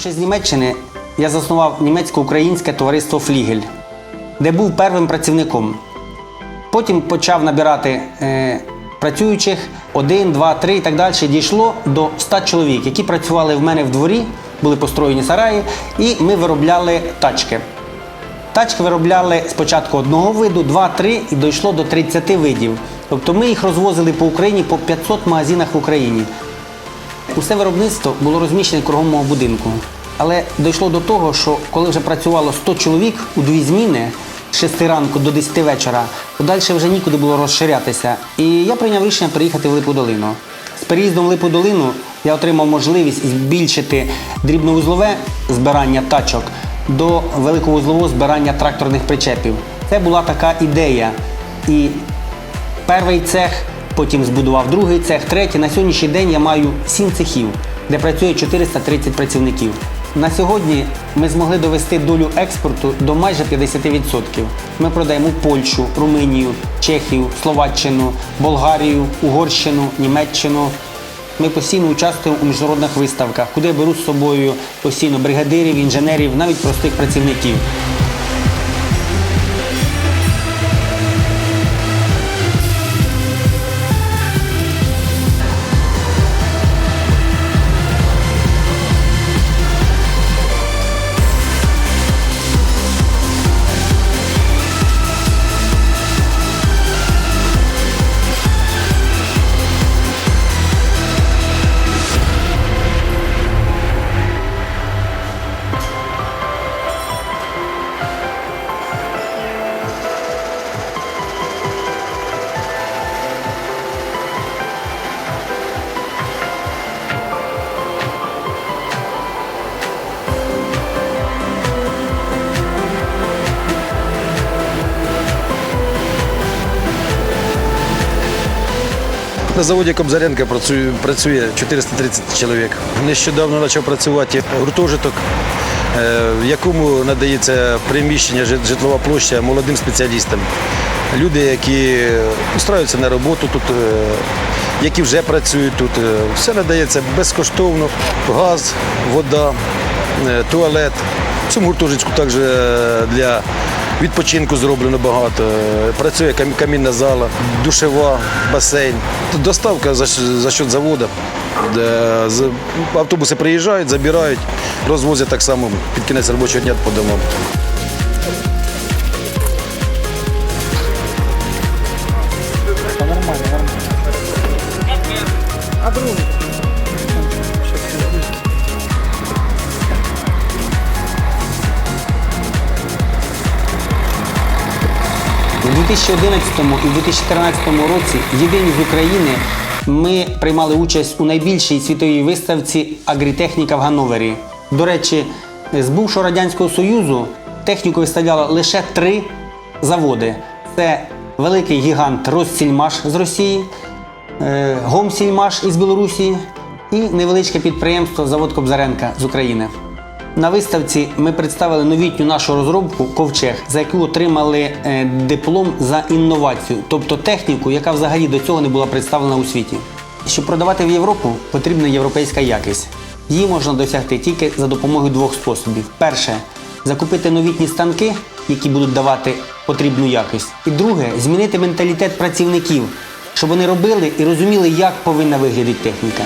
Повернувшись з Німеччини, я заснував німецько-українське товариство Флігель, де був первим працівником. Потім почав набирати е, працюючих один, два, три і так далі. Дійшло до 100 чоловік, які працювали в мене в дворі, були построєні сараї, і ми виробляли тачки. Тачки виробляли спочатку одного виду, два-три і дійшло до 30 видів. Тобто ми їх розвозили по Україні по 500 магазинах в Україні. Усе виробництво було розміщене кругом мого будинку. Але дійшло до того, що коли вже працювало 100 чоловік у дві зміни з 6 ранку до 10 вечора, то далі вже нікуди було розширятися. І я прийняв рішення переїхати в Липу долину. З переїздом в Липу долину я отримав можливість збільшити дрібновузлове збирання тачок до великовузлового збирання тракторних причепів. Це була така ідея. І Перший цех, потім збудував другий цех, третій. На сьогоднішній день я маю сім цехів, де працює 430 працівників. На сьогодні ми змогли довести долю експорту до майже 50%. Ми продаємо Польщу, Румунію, Чехію, Словаччину, Болгарію, Угорщину, Німеччину. Ми постійно участвуємо у міжнародних виставках, куди я беру з собою постійно бригадирів, інженерів, навіть простих працівників. На заводі Кобзаренка працює, працює 430 чоловік. Нещодавно почав працювати гуртожиток, е, в якому надається приміщення, житлова площа молодим спеціалістам. Люди, які устраюються на роботу тут, е, які вже працюють тут. Е, Все надається безкоштовно. Газ, вода, туалет. В цьому гуртожитку також для Відпочинку зроблено багато. Працює камінна зала, душева, басейн. Доставка за, за счет заводу. Автобуси приїжджають, забирають, розвозять так само під кінець робочого дня по домам. У 2011 і у 2014 році єдині з України ми приймали участь у найбільшій світовій виставці Агрітехніка в Ганновері. До речі, з бувшого Радянського Союзу техніку виставляли лише три заводи: це великий гігант Россільмаш з Росії, е, Гомсільмаш із Білорусі і невеличке підприємство завод Кобзаренка з України. На виставці ми представили новітню нашу розробку ковчег, за яку отримали е, диплом за інновацію, тобто техніку, яка взагалі до цього не була представлена у світі. Щоб продавати в Європу, потрібна європейська якість. Її можна досягти тільки за допомогою двох способів: перше закупити новітні станки, які будуть давати потрібну якість. І друге змінити менталітет працівників, щоб вони робили і розуміли, як повинна виглядати техніка.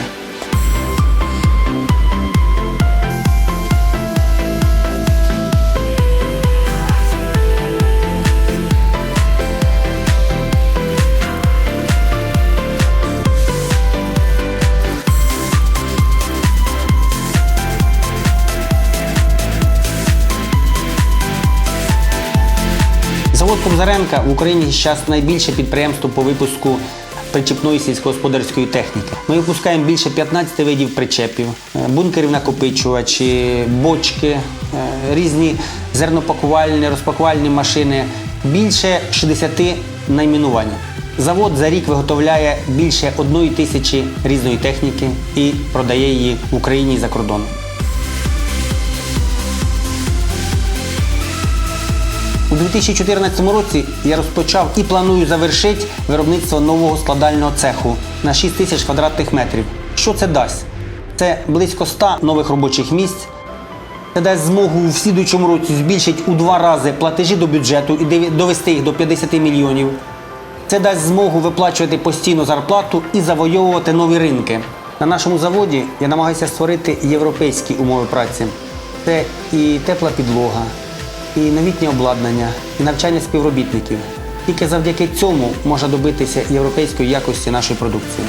Завод Кобзаренка в Україні зараз найбільше підприємство по випуску причіпної сільськогосподарської техніки. Ми випускаємо більше 15 видів причепів, е, бункерів накопичувачі, бочки, е, різні зернопакувальні, розпакувальні машини, більше 60 найменувань. Завод за рік виготовляє більше одної тисячі різної техніки і продає її в Україні і за кордоном. У 2014 році я розпочав і планую завершити виробництво нового складального цеху на 6 тисяч квадратних метрів. Що це дасть? Це близько 100 нових робочих місць, Це дасть змогу в слідуючому році збільшити у два рази платежі до бюджету і довести їх до 50 мільйонів. Це дасть змогу виплачувати постійну зарплату і завойовувати нові ринки. На нашому заводі я намагаюся створити європейські умови праці. Це і тепла підлога, і новітнє обладнання, і навчання співробітників. Тільки завдяки цьому можна добитися європейської якості нашої продукції.